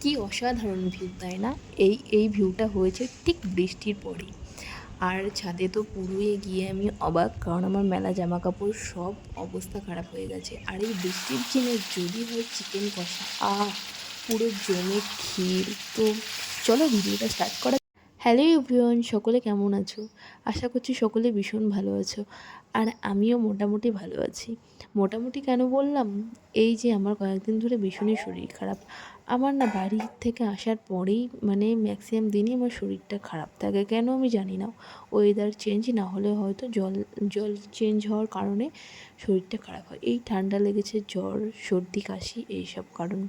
কি অসাধারণ ভিউ তাই না? এই এই ভিউটা হয়েছে ঠিক বৃষ্টির পরেই। আর ছাদে তো পুরোই গিয়ে আমি অবাক, কারণ আমার মেলা জামা কাপড় সব অবস্থা খারাপ হয়ে গেছে। আর এই বৃষ্টির দিনে যদি হয় চিকেন কষা, আহ, পুরো জমে ক্ষীর। তো চলো ভিডিওটা স্টার্ট করা হ্যালো এভরিওয়ান সকলে কেমন আছো? আশা করছি সকলে ভীষণ ভালো আছো। আর আমিও মোটামুটি ভালো আছি। মোটামুটি কেন বললাম? এই যে আমার কয়েকদিন ধরে ভীষণই শরীর খারাপ। আমার না বাড়ি থেকে আসার পরেই মানে ম্যাক্সিমাম দিনই আমার শরীরটা খারাপ থাকে। কেন আমি জানি না। ওয়েদার চেঞ্জ না হলে হয়তো জল জল চেঞ্জ হওয়ার কারণে শরীরটা খারাপ হয়। এই ঠান্ডা লেগেছে জ্বর, সর্দি, কাশি, এইসব কারণ।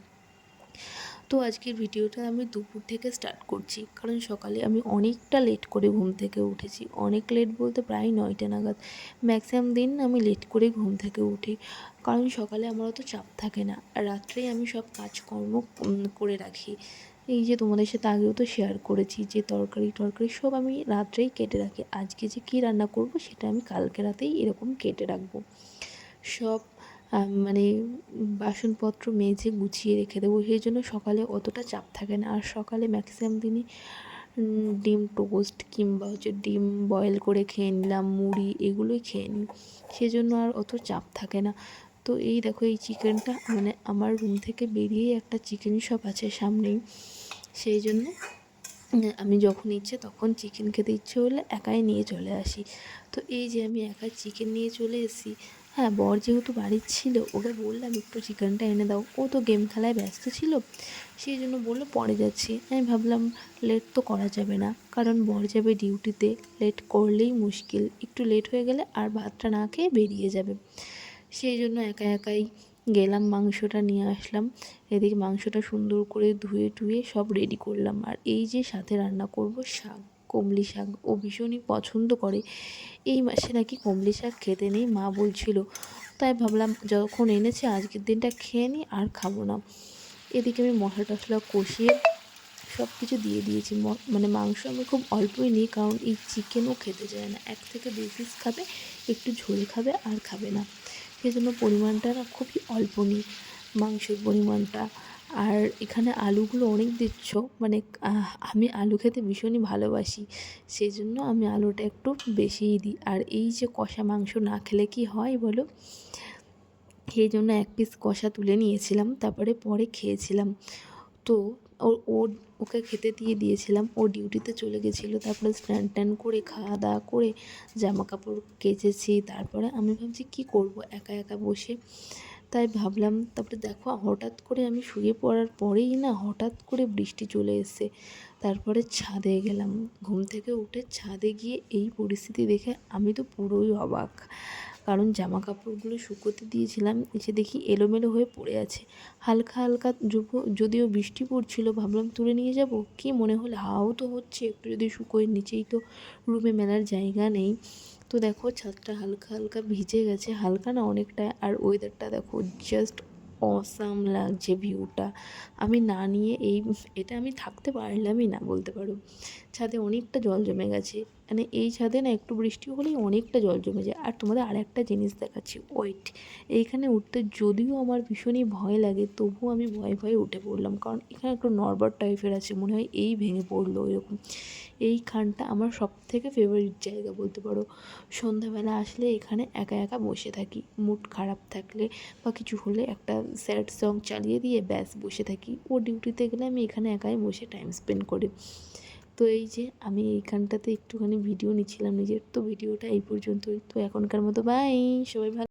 তো আজকের ভিডিওটা আমি দুপুর থেকে স্টার্ট করছি। কারণ সকালে আমি অনেকটা লেট করে ঘুম থেকে উঠেছি। অনেক লেট বলতে প্রায় নয়টা নাগাদ। ম্যাক্সিমাম দিন আমি লেট করে ঘুম থেকে উঠি। কারণ সকালে আমার অত চাপ থাকে না। রাত্রেই আমি সব কাজকর্ম করে রাখি। এই যে তোমাদের সাথে আগেও তো শেয়ার করেছি যে তরকারি, টরকারি সব আমি রাত্রেই কেটে রাখি। আজকে যে কী রান্না করব সেটা আমি কালকে রাতেই এরকম কেটে রাখব। সব মানে বাসনপত্র মেজে গুছিয়ে রেখে দেবো। সেই জন্য সকালে অতটা চাপ থাকে না। আর সকালে ম্যাক্সিমাম দিনই ডিম টোস্ট কিংবা হচ্ছে ডিম বয়েল করে খেয়ে নিলাম, মুড়ি এগুলোই খেয়ে নিই। সেজন্য আর অত চাপ থাকে না। তো এই দেখো, এই চিকেনটা মানে আমার রুম থেকে বেরিয়েই একটা চিকেন শপ আছে সামনেই। সেই জন্য, আমি যখন ইচ্ছে তখন চিকেন খেতে ইচ্ছে হলে একাই নিয়ে চলে আসি। তো এই যে আমি একাই চিকেন নিয়ে চলে এসেছি হ্যাঁ বর যেহেতু বাড়ির ছিল, ওকে বললাম, একটু চিকেনটা এনে দাও। ও তো গেম খেলায় ব্যস্ত ছিল, সেই জন্য বলল, পরে যাচ্ছি। আমি ভাবলাম লেট তো করা যাবে না, কারণ বর যাবে ডিউটিতে লেট করলেই মুশকিল। একটু লেট হয়ে গেলে আর ভাতটা না খেয়ে বেরিয়ে যাবে। সেই জন্য একা একাই গেলাম, মাংসটা নিয়ে আসলাম। এদিকে মাংসটা সুন্দর করে ধুয়ে টুয়ে সব রেডি করলাম। আর এই যে সাথে রান্না করব শাক। কমলি শাক ও ভীষণই পছন্দ করে। এই মাসে নাকি কমলি শাক খেতে নেই, মা বলছিল। তাই ভাবলাম যখন এনেছে আজকের দিনটা খেয়ে নিই আর খাব না। এদিকে আমি মশলা টশলা কষিয়ে সব কিছু দিয়ে দিয়েছি। মানে মাংস আমি খুব অল্পই নিই, কারণ এই চিকেনও খেতে চায় না। এক থেকে দুই পিস খাবে, একটু ঝোল খাবে আর খাবে না। সেই জন্য পরিমাণটা খুবই অল্প নিই, মাংসের পরিমাণটা। আর এখানে আলুগুলো অনেক দিচ্ছ মানে আমি আলু খেতে ভীষণই ভালোবাসি সেই জন্য আমি আলুটা একটু বেশিই দিই। আর এই যে কষা মাংস না খেলে কি হয় বলো? সেই জন্য এক পিস কষা তুলে নিয়েছিলাম, তারপরে পরে খেয়েছিলাম। তো ও ও, ওকে খেতে দিয়ে দিয়েছিলাম, ও ডিউটিতে চলে গেছিল, তারপরে স্নান ট্যান করে, খাওয়া দাওয়া করে জামা কাপড় কেচেছি, তারপরে আমি ভাবছি কী করব, একা একা বসে তাই ভাবলাম, তারপরে দেখো, হঠাৎ করে আমি শুয়ে পড়ার পরেই না হঠাৎ করে বৃষ্টি চলে এসেছে। তারপরে ছাদে গেলাম। ঘুম থেকে উঠে ছাদে গিয়ে এই পরিস্থিতি দেখে আমি তো পুরোই অবাক। কারণ জামা কাপড়গুলো শুকোতে দিয়েছিলাম, এসে দেখি এলোমেলো হয়ে পড়ে আছে। হালকা হালকা যদিও বৃষ্টি পড়ছিল, ভাবলাম তুলে নিয়ে যাব। কি মনে হলো? হাওয়াও তো হচ্ছে, একটু যদি শুকোয় নিচেই তো রুমে মেলার জায়গা নেই। তো দেখো ছাদটা হালকা হালকা ভিজে গেছে হালকা না অনেকটাই আর ওয়েদারটা দেখো জাস্ট অসাম লাগছে ভিউটা আমি না নিয়ে এই, এটা আমি থাকতে পারলামই না বলতে পারো। ছাদে অনেকটা জল জমে গেছে। মানে এই ছাদে না একটু বৃষ্টি হলেই অনেকটা জল জমে যায়। আর তোমাদের আর একটা জিনিস দেখাচ্ছি ওয়েট এইখানে উঠতে যদিও আমার ভীষণই ভয় লাগে, তবুও আমি ভয়ে ভয়ে উঠে পড়লাম। কারণ এখানে একটু নর্বার টাইপের আছে, মনে হয় এই ভেঙে পড়ল এরকম এই খানটা আমার সব থেকে ফেভারিট জায়গা বলতে পারো। সন্ধ্যাবেলা আসলে এখানে একা একা বসে থাকি মুড খারাপ থাকলে বা কিছু হলে একটা স্যাড সং চালিয়ে দিয়ে ব্যাস বসে থাকি। ও ডিউটিতে গেলে আমি এখানে একাই বসে টাইম স্পেন্ড করি। তো এই যে আমি এইখানটাতে একটুখানি ভিডিও নিচ্ছিলাম নিজের। তো ভিডিওটা এই পর্যন্তই। তো এখনকার মতো বাই সবাই ভালো